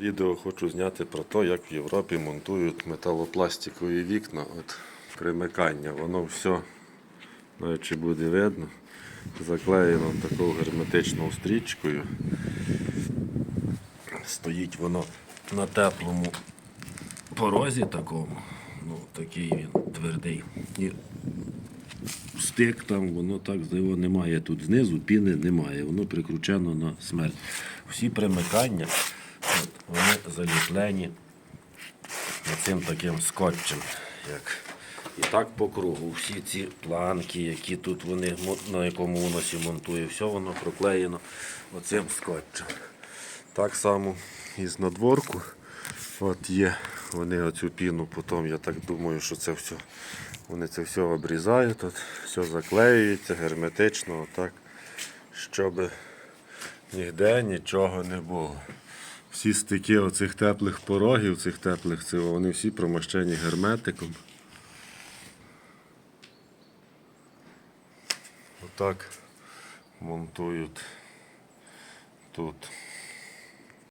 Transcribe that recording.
Відео хочу зняти про те, як в Європі монтують металопластикові вікна. От примикання. Воно все, навіть чи буде видно, заклеєно такою герметичною стрічкою. Стоїть воно на теплому порозі такому. Ну, такий він твердий. І стик там, воно так його немає. Тут знизу піни немає, воно прикручено на смерть. Всі примикання вони заліплені цим таким скотчем. Як. І так по кругу. Всі ці планки, які тут вони, на якому воно сі монтує, все воно проклеєно оцим скотчем. Так само і з надворку. От є вони оцю піну, потім я так думаю, що це все. Вони це все обрізають, тут, все заклеюється герметично, отак, щоб ніде нічого не було. Всі стики оцих теплих порогів, цих теплих цього, вони всі промащені герметиком. Отак монтують тут.